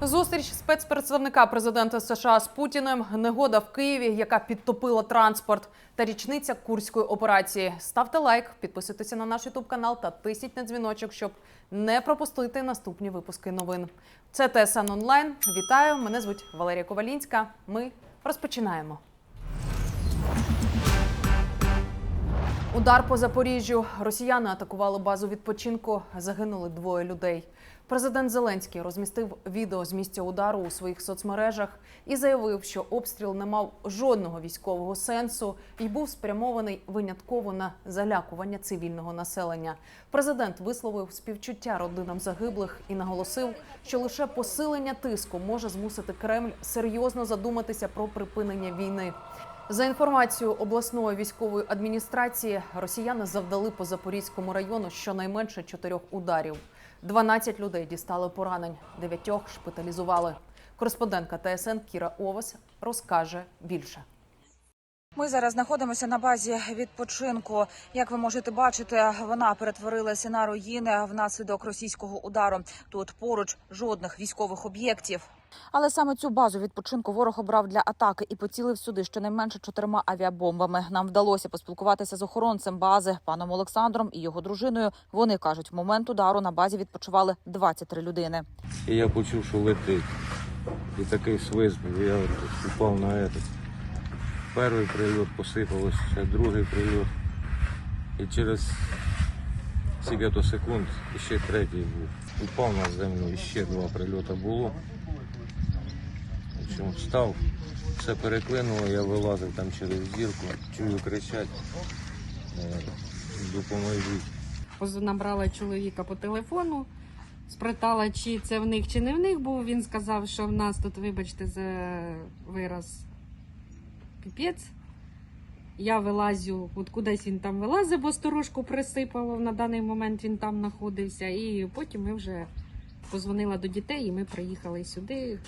Зустріч спецпредставника президента США з Путіним, негода в Києві, яка підтопила транспорт, та річниця курської операції. Ставте лайк, підписуйтеся на наш ютуб канал та тисніть на дзвіночок, щоб не пропустити наступні випуски новин. Це ТСН онлайн. Вітаю! Мене звуть Валерія Ковалінська. Ми розпочинаємо. Удар по Запоріжжю. Росіяни атакували базу відпочинку. Загинули двоє людей. Президент Зеленський розмістив відео з місця удару у своїх соцмережах і заявив, що обстріл не мав жодного військового сенсу і був спрямований винятково на залякування цивільного населення. Президент висловив співчуття родинам загиблих і наголосив, що лише посилення тиску може змусити Кремль серйозно задуматися про припинення війни. За інформацією обласної військової адміністрації, росіяни завдали по Запорізькому району щонайменше чотирьох ударів. 12 людей дістали поранень, дев'ятьох шпиталізували. Кореспондентка ТСН Кіра Овес розкаже більше. Ми зараз знаходимося на базі відпочинку. Як ви можете бачити, вона перетворилася на руїни внаслідок російського удару. Тут поруч жодних військових об'єктів. Але саме цю базу відпочинку ворог обрав для атаки і поцілив сюди щонайменше чотирма авіабомбами. Нам вдалося поспілкуватися з охоронцем бази паном Олександром і його дружиною. Вони кажуть, в момент удару на базі відпочивали 23 людини. І я почув, що летить. І такий свист, я упав на этот. Перший прильот посипалось, ще другий прильот. І через скільки то секунд ще третій був. Упав на землю, і ще два прильоти було. Общем, встав, все переклинуло, я вилазив там через зірку, чую кричать, е, допоможіть. Набрала чоловіка по телефону, спитала, чи це в них, чи не в них був. Він сказав, що в нас тут, вибачте, за вираз піпець. Я вилазю, от кудись він там вилазив, бо сторожку присипало. На даний момент він там знаходився. І потім ми вже позвонила до дітей, і ми приїхали сюди,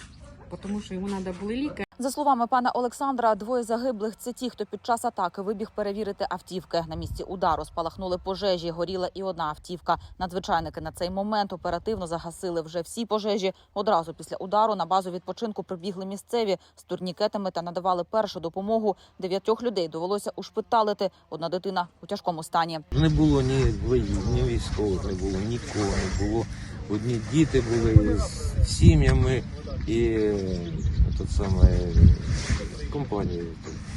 тому що йому треба були ліки. За словами пана Олександра, двоє загиблих це ті, хто під час атаки вибіг перевірити автівки. На місці удару спалахнули пожежі, горіла і одна автівка. Надзвичайники на цей момент оперативно загасили вже всі пожежі. Одразу після удару на базу відпочинку прибігли місцеві з турнікетами та надавали першу допомогу. Дев'ятьох людей довелося ушпиталити. Одна дитина у тяжкому стані. Не було ні воїв, ні військових, не було нікого, не було. Одні діти були з сім'ями і тут саме компанії.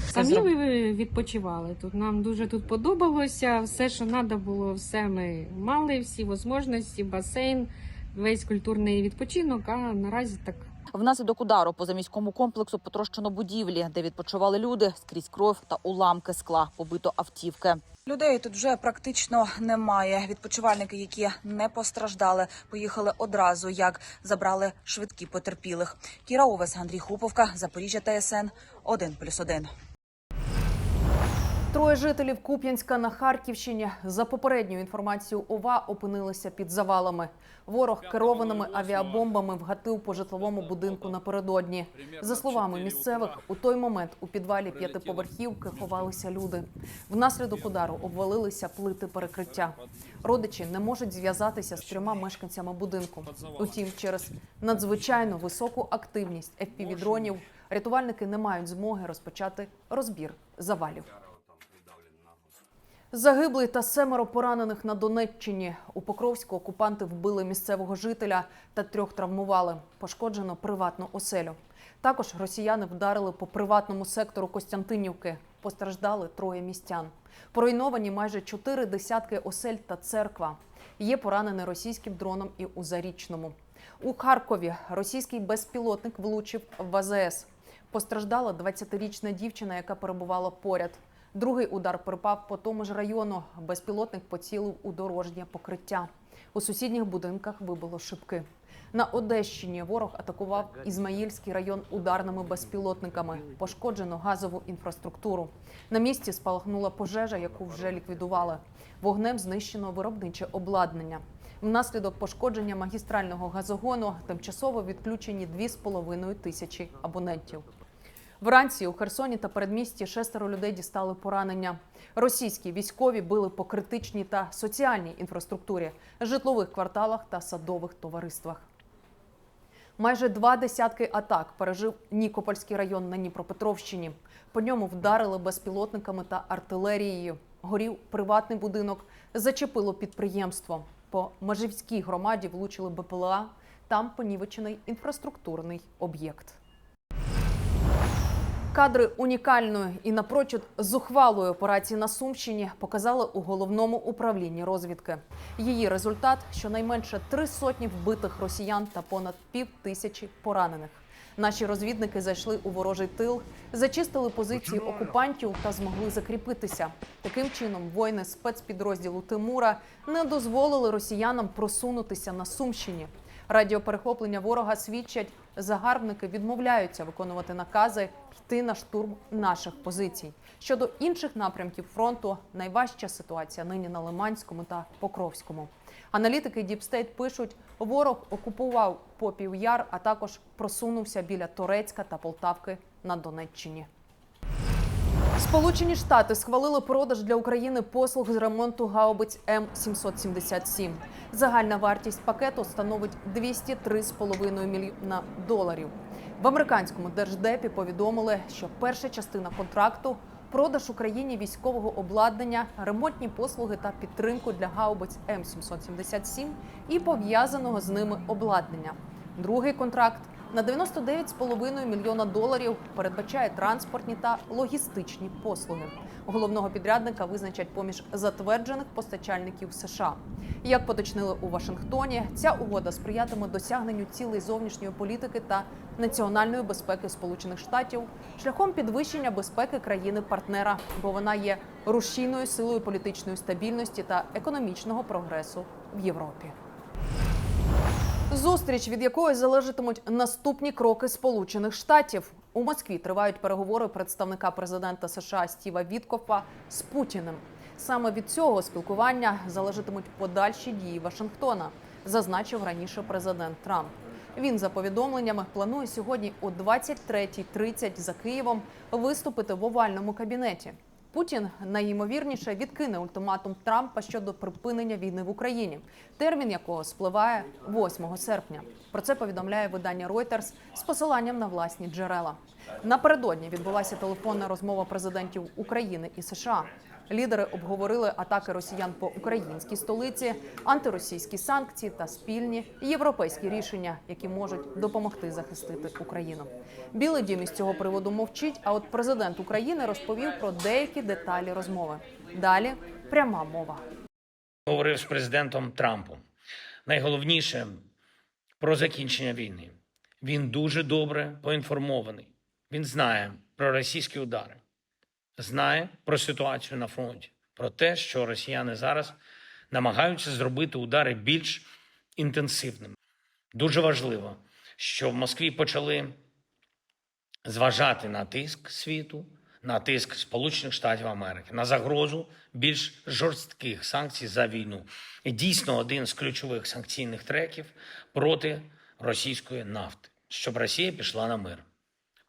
Самі ви відпочивали тут. Нам дуже тут подобалося. Все, що треба було, все ми мали, всі можливості, басейн, весь культурний відпочинок. А наразі так Внаслідок удару по заміському комплексу потрощено будівлі, де відпочивали люди скрізь кров та уламки скла, побито автівки. Людей тут вже практично немає. Відпочивальники, які не постраждали, поїхали одразу, як забрали швидкі потерпілих. Кіра Овес, Андрій Хуповка, Запоріжжя ТСН 1+,1. Троє жителів Куп'янська на Харківщині за попередньою інформацією ОВА опинилися під завалами. Ворог керованими авіабомбами вгатив по житловому будинку напередодні. За словами місцевих, у той момент у підвалі п'ятиповерхівки ховалися люди. Внаслідок удару обвалилися плити перекриття. Родичі не можуть зв'язатися з трьома мешканцями будинку. Утім, через надзвичайно високу активність FPV-дронів рятувальники не мають змоги розпочати розбір завалів. Загиблий та семеро поранених на Донеччині. У Покровську окупанти вбили місцевого жителя та трьох травмували. Пошкоджено приватну оселю. Також росіяни вдарили по приватному сектору Костянтинівки. Постраждали троє містян. Поруйновані майже чотири десятки осель та церква. Є поранений російським дроном і у Зарічному. У Харкові російський безпілотник влучив в АЗС. Постраждала 20-річна дівчина, яка перебувала поряд. Другий удар припав по тому ж району. Безпілотник поцілив у дорожнє покриття. У сусідніх будинках вибило шибки. На Одещині ворог атакував Ізмаїльський район ударними безпілотниками. Пошкоджено газову інфраструктуру. На місці спалахнула пожежа, яку вже ліквідували. Вогнем знищено виробниче обладнання. Внаслідок пошкодження магістрального газогону тимчасово відключені 2,5 тисячі абонентів. Вранці у Херсоні та передмісті шестеро людей дістали поранення. Російські військові били по критичній та соціальній інфраструктурі, житлових кварталах та садових товариствах. Майже два десятки атак пережив Нікопольський район на Дніпропетровщині. По ньому вдарили безпілотниками та артилерією. Горів приватний будинок, зачепило підприємство. По Межівській громаді влучили БПЛА. Там понівечений інфраструктурний об'єкт. Кадри унікальної і напрочуд зухвалої операції на Сумщині показали у головному управлінні розвідки. Її результат щонайменше три сотні вбитих росіян та понад пів тисячі поранених. Наші розвідники зайшли у ворожий тил, зачистили позиції окупантів та змогли закріпитися. Таким чином, воїни спецпідрозділу Тимура не дозволили росіянам просунутися на Сумщині. Радіоперехоплення ворога свідчать, загарбники відмовляються виконувати накази йти на штурм наших позицій. Щодо інших напрямків фронту, найважча ситуація нині на Лиманському та Покровському. Аналітики Діпстейт пишуть, ворог окупував Попів Яр, а також просунувся біля Торецька та Полтавки на Донеччині. Сполучені Штати схвалили продаж для України послуг з ремонту гаубиць М777. Загальна вартість пакету становить 203,5 мільйона доларів. В американському держдепі повідомили, що перша частина контракту продаж Україні військового обладнання, ремонтні послуги та підтримку для гаубиць М777 і пов'язаного з ними обладнання. Другий контракт на 99,5 мільйона доларів передбачає транспортні та логістичні послуги. Головного підрядника визначать поміж затверджених постачальників США. Як поточнили у Вашингтоні, ця угода сприятиме досягненню цілей зовнішньої політики та національної безпеки Сполучених Штатів шляхом підвищення безпеки країни-партнера, бо вона є рушійною силою політичної стабільності та економічного прогресу в Європі. Зустріч, від якої залежатимуть наступні кроки Сполучених Штатів. У Москві тривають переговори представника президента США Стіва Віткофа з Путіним. Саме від цього спілкування залежатимуть подальші дії Вашингтона, зазначив раніше президент Трамп. Він за повідомленнями планує сьогодні о 23.30 за Києвом виступити в овальному кабінеті. Путін найімовірніше відкине ультиматум Трампа щодо припинення війни в Україні, термін якого спливає 8 серпня. Про це повідомляє видання Reuters з посиланням на власні джерела. Напередодні відбулася телефонна розмова президентів України і США. Лідери обговорили атаки росіян по українській столиці, антиросійські санкції та спільні європейські рішення, які можуть допомогти захистити Україну. Білий дім із цього приводу мовчить. А от президент України розповів про деякі деталі розмови. Далі пряма мова. говорив з президентом Трампом. Найголовніше про закінчення війни. Він дуже добре поінформований. Він знає про російські удари, знає про ситуацію на фронті, про те, що росіяни зараз намагаються зробити удари більш інтенсивними. Дуже важливо, що в Москві почали зважати на тиск світу, на тиск Сполучених Штатів Америки, на загрозу більш жорстких санкцій за війну. І дійсно один з ключових санкційних треків проти російської нафти, щоб Росія пішла на мир.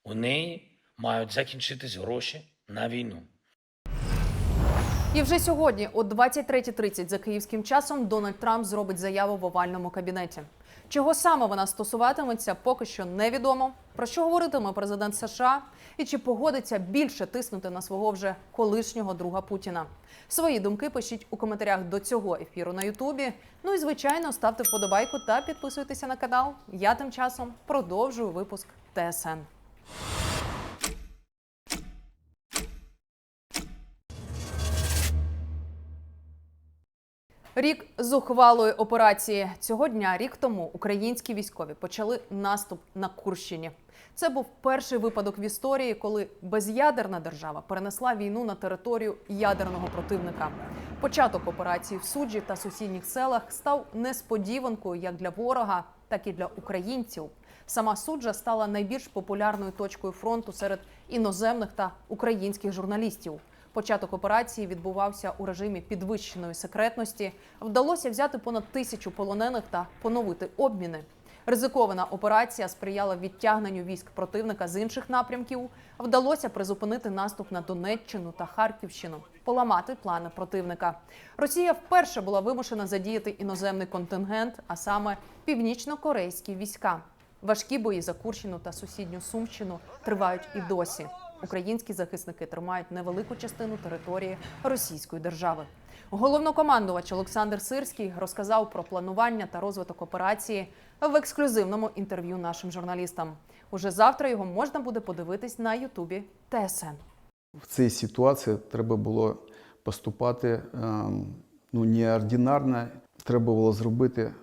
У неї мають закінчитись гроші на війну. І вже сьогодні, о 23.30 за київським часом, Дональд Трамп зробить заяву в овальному кабінеті. Чого саме вона стосуватиметься, поки що невідомо. Про що говоритиме президент США і чи погодиться більше тиснути на свого вже колишнього друга Путіна. Свої думки пишіть у коментарях до цього ефіру на Ютубі. Ну і звичайно, ставте вподобайку та підписуйтеся на канал. Я тим часом продовжую випуск ТСН. Рік зухвалої операції цього дня, рік тому, українські військові почали наступ на Курщині. Це був перший випадок в історії, коли без'ядерна держава перенесла війну на територію ядерного противника. Початок операції в суджі та сусідніх селах став несподіванкою як для ворога, так і для українців. Сама суджа стала найбільш популярною точкою фронту серед іноземних та українських журналістів. Початок операції відбувався у режимі підвищеної секретності. Вдалося взяти понад тисячу полонених та поновити обміни. Ризикована операція сприяла відтягненню військ противника з інших напрямків. Вдалося призупинити наступ на Донеччину та Харківщину, поламати плани противника. Росія вперше була вимушена задіяти іноземний контингент, а саме північно-корейські війська. Важкі бої за Курщину та сусідню Сумщину тривають і досі. Українські захисники тримають невелику частину території Російської держави. Головнокомандувач Олександр Сирський розказав про планування та розвиток операції в ексклюзивному інтерв'ю нашим журналістам. Уже завтра його можна буде подивитись на Ютубі ТСН. В цій ситуації треба було поступати ем, ну, неординарно. Треба було зробити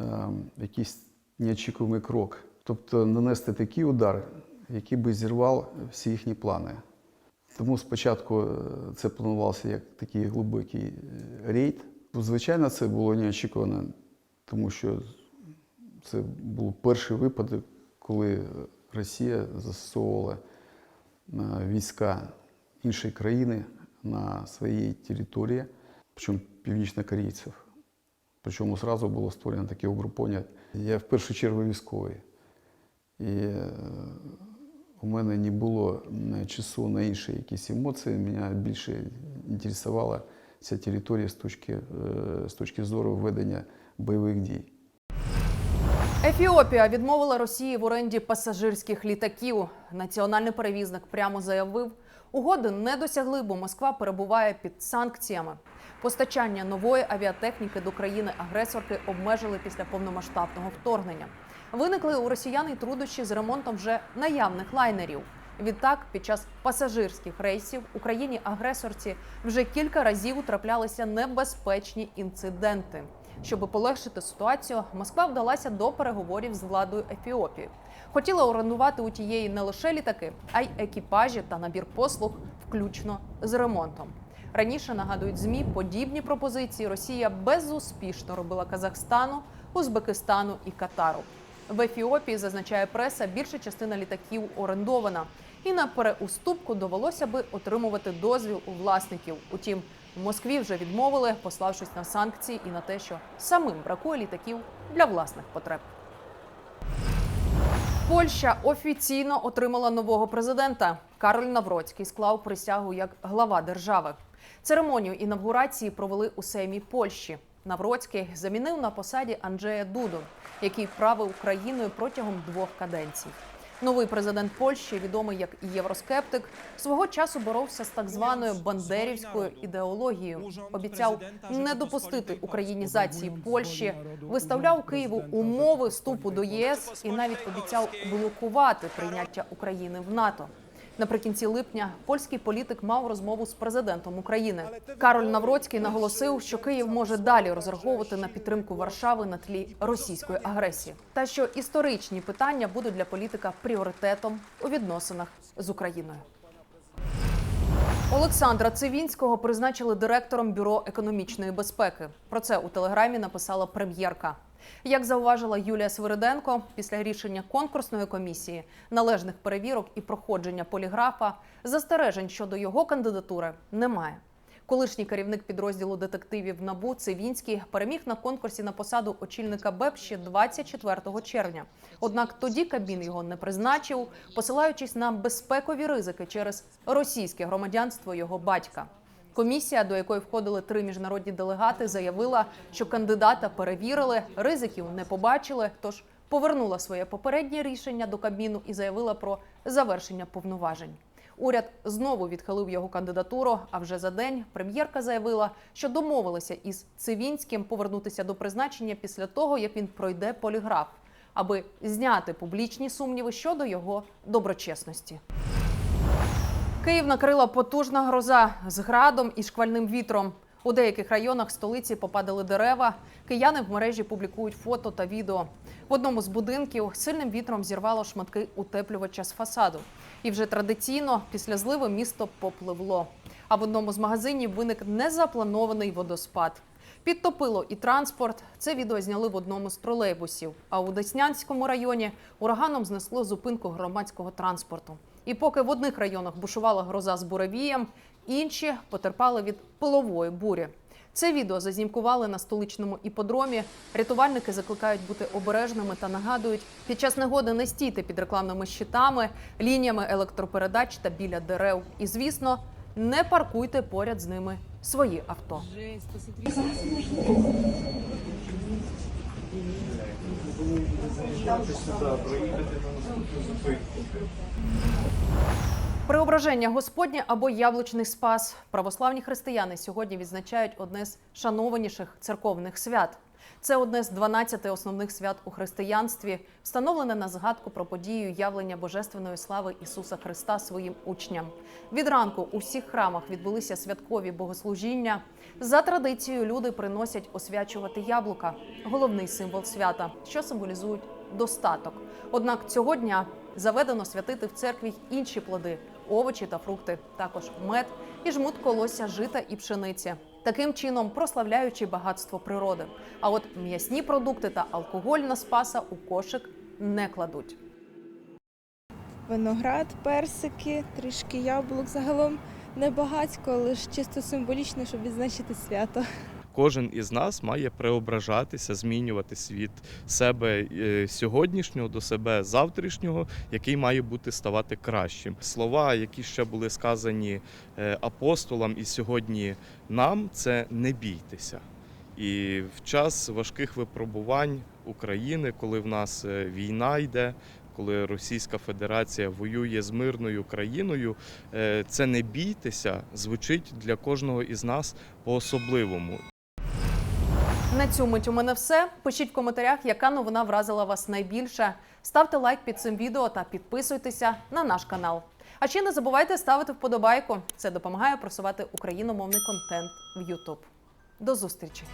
ем, якийсь неочікуваний крок. Тобто нанести такий удар, який би зірвав всі їхні плани. Тому спочатку е, це планувалося як такий глибокий е, рейд. Звичайно, це було неочікувано, тому що це був перший випадок, коли Росія застосовувала е, війська іншої країни на своїй території, причому північнокорейців. Причому одразу було створено таке угруповання. Я в першу чергу військовий. І у мене не було часу на інші якісь емоції. Мене більше інтересувала ця територія з точки, е, з точки зору ведення бойових дій. Ефіопія відмовила Росії в оренді пасажирських літаків. Національний перевізник прямо заявив, угоди не досягли, бо Москва перебуває під санкціями. Постачання нової авіатехніки до країни-агресорки обмежили після повномасштабного вторгнення. Виникли у росіян і труднощі з ремонтом вже наявних лайнерів. Відтак, під час пасажирських рейсів Україні-агресорці вже кілька разів траплялися небезпечні інциденти. Щоб полегшити ситуацію, Москва вдалася до переговорів з владою Ефіопії. Хотіла орендувати у тієї не лише літаки, а й екіпажі та набір послуг, включно з ремонтом. Раніше нагадують змі подібні пропозиції Росія безуспішно робила Казахстану, Узбекистану і Катару. В Ефіопії зазначає преса, більша частина літаків орендована, і на переуступку довелося би отримувати дозвіл у власників. Утім, в Москві вже відмовили, пославшись на санкції і на те, що самим бракує літаків для власних потреб. Польща офіційно отримала нового президента. Кароль Навроцький склав присягу як глава держави. Церемонію інавгурації провели у Сеймі Польщі. Навроцький замінив на посаді Анджея Дуду, який правив Україною протягом двох каденцій. Новий президент Польщі, відомий як євроскептик, свого часу боровся з так званою бандерівською ідеологією. Обіцяв не допустити українізації Польщі, виставляв Києву умови вступу до ЄС і навіть обіцяв блокувати прийняття України в НАТО. Наприкінці липня польський політик мав розмову з президентом України. Кароль Навроцький наголосив, що Київ може далі розраховувати на підтримку Варшави на тлі російської агресії, та що історичні питання будуть для політика пріоритетом у відносинах з Україною. Олександра Цивінського призначили директором бюро економічної безпеки. Про це у телеграмі написала прем'єрка. Як зауважила Юлія Свириденко, після рішення конкурсної комісії, належних перевірок і проходження поліграфа, застережень щодо його кандидатури немає. Колишній керівник підрозділу детективів НАБУ Цивінський переміг на конкурсі на посаду очільника БЕП ще 24 червня. Однак тоді Кабмін його не призначив, посилаючись на безпекові ризики через російське громадянство його батька. Комісія, до якої входили три міжнародні делегати, заявила, що кандидата перевірили, ризиків не побачили. Тож повернула своє попереднє рішення до Кабміну і заявила про завершення повноважень. Уряд знову відхилив його кандидатуру. А вже за день прем'єрка заявила, що домовилися із Цивінським повернутися до призначення після того, як він пройде поліграф, аби зняти публічні сумніви щодо його доброчесності. Київ накрила потужна гроза з градом і шквальним вітром. У деяких районах столиці попадали дерева. Кияни в мережі публікують фото та відео. В одному з будинків сильним вітром зірвало шматки утеплювача з фасаду. І вже традиційно після зливи місто попливло. А в одному з магазинів виник незапланований водоспад. Підтопило і транспорт. Це відео зняли в одному з тролейбусів. А у Деснянському районі ураганом знесло зупинку громадського транспорту. І поки в одних районах бушувала гроза з буревієм, інші потерпали від пилової бурі. Це відео зазнімкували на столичному іподромі. Рятувальники закликають бути обережними та нагадують, під час негоди не стійте під рекламними щитами, лініями електропередач та біля дерев. І, звісно, не паркуйте поряд з ними свої авто. Преображення Господнє або яблучний спас. Православні християни сьогодні відзначають одне з шанованіших церковних свят. Це одне з 12 основних свят у християнстві, встановлене на згадку про подію явлення божественної слави Ісуса Христа своїм учням. Від ранку у всіх храмах відбулися святкові богослужіння. За традицією люди приносять освячувати яблука, головний символ свята, що символізують достаток. Однак цього дня заведено святити в церкві інші плоди, овочі та фрукти, також мед і жмут колосся жита і пшениці. Таким чином прославляючи багатство природи. А от м'ясні продукти та алкоголь на спаса у кошик не кладуть. Виноград, персики, трішки яблук. Загалом не багатько, лише чисто символічно, щоб відзначити свято. Кожен із нас має преображатися, змінювати світ себе е, сьогоднішнього до себе завтрашнього, який має бути ставати кращим. Слова, які ще були сказані е, апостолам і сьогодні нам, це не бійтеся. І в час важких випробувань України, коли в нас е, війна йде, коли Російська Федерація воює з мирною країною, це не бійтеся звучить для кожного із нас по-особливому. На цю мить у мене все. Пишіть в коментарях, яка новина вразила вас найбільше. Ставте лайк під цим відео та підписуйтеся на наш канал. А ще не забувайте ставити вподобайку. Це допомагає просувати україномовний контент в YouTube. До зустрічі!